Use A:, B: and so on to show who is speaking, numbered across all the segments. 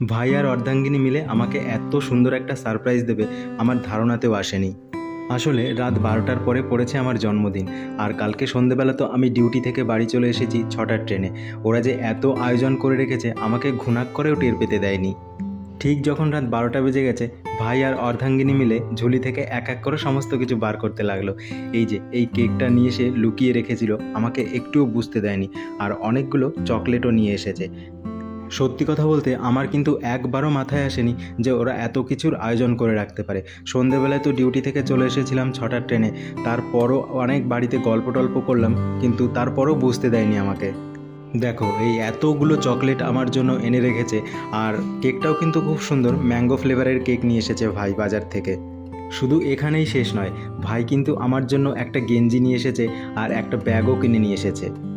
A: ভাই আর অর্ধাঙ্গিনী মিলে আমাকে এত সুন্দর একটা সারপ্রাইজ দেবে, আমার ধারণাতেও আসেনি। আসলে রাত বারোটার পরে পড়েছে আমার জন্মদিন, আর কালকে সন্ধেবেলা তো আমি ডিউটি থেকে বাড়ি চলে এসেছি ছটার ট্রেনে। ওরা যে এত আয়োজন করে রেখেছে, আমাকে ঘুণাক করেও টের পেতে দেয়নি। ঠিক যখন রাত বারোটা বেজে গেছে, ভাই আর অর্ধাঙ্গিনী মিলে ঝুলি থেকে এক এক করে সমস্ত কিছু বার করতে লাগল। এই যে, এই কেকটা নিয়ে এসে লুকিয়ে রেখেছিল, আমাকে একটুও বুঝতে দেয়নি, আর অনেকগুলো চকলেটও নিয়ে এসেছে। সত্যি কথা বলতে আমার কিন্তু একবারও মাথায় আসেনি যে ওরা এত কিছুর আয়োজন করে রাখতে পারে। সন্ধেবেলায় তো ডিউটি থেকে চলে এসেছিলাম ছটার ট্রেনে। তারপরও অনেক বাড়িতে গল্প টল্প করলাম, কিন্তু তারপরও বুঝতে দেয়নি আমাকে। দেখো, এই এতগুলো চকলেট আমার জন্য এনে রেখেছে, আর কেকটাও কিন্তু খুব সুন্দর। ম্যাঙ্গো ফ্লেভারের কেক নিয়ে এসেছে ভাই বাজার থেকে। শুধু এখানেই শেষ নয়, ভাই কিন্তু আমার জন্য একটা গেঞ্জি নিয়ে এসেছে আর একটা ব্যাগও কিনে নিয়ে এসেছে।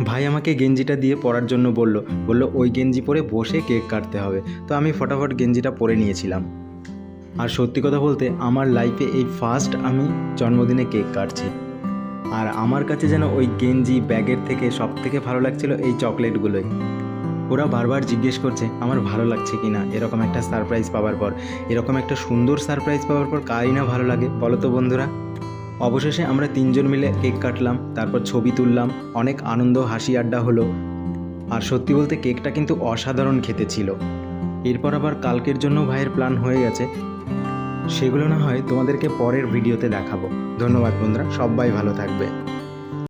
A: ভাই আমাকে গেঞ্জিটা দিয়ে পরার জন্য বলল বলল, ওই গেঞ্জি পরে বসে কেক কাটতে হবে। তো আমি ফটাফট গেঞ্জিটা পরে নিয়েছিলাম। আর সত্যি কথা বলতে, আমার লাইফে এই ফার্স্ট আমি জন্মদিনে কেক কাটছি। আর আমার কাছে যেন ওই গেঞ্জি ব্যাগের থেকে সব থেকে ভালো লাগছিল এই চকলেটগুলোই। ওরা বারবার জিজ্ঞেস করছে, আমার ভালো লাগছে কি না এরকম একটা সারপ্রাইজ পাওয়ার পর, এরকম একটা সুন্দর সারপ্রাইজ পাওয়ার পর কারই না ভালো লাগে, বলো তো বন্ধুরা। অবশেষে আমরা তিনজন মিলে কেক কাটলাম, তারপর ছবি তুললাম, অনেক আনন্দ, হাসি, আড্ডা হলো। আর সত্যি বলতে কেকটা কিন্তু অসাধারণ খেতে ছিল। এরপর আবার কালকের জন্য ভাইয়ের প্ল্যান হয়ে গেছে। সেগুলো না হয় তোমাদেরকে পরের ভিডিওতে দেখাবো। ধন্যবাদ বন্ধুরা, সবাই ভালো থাকবে।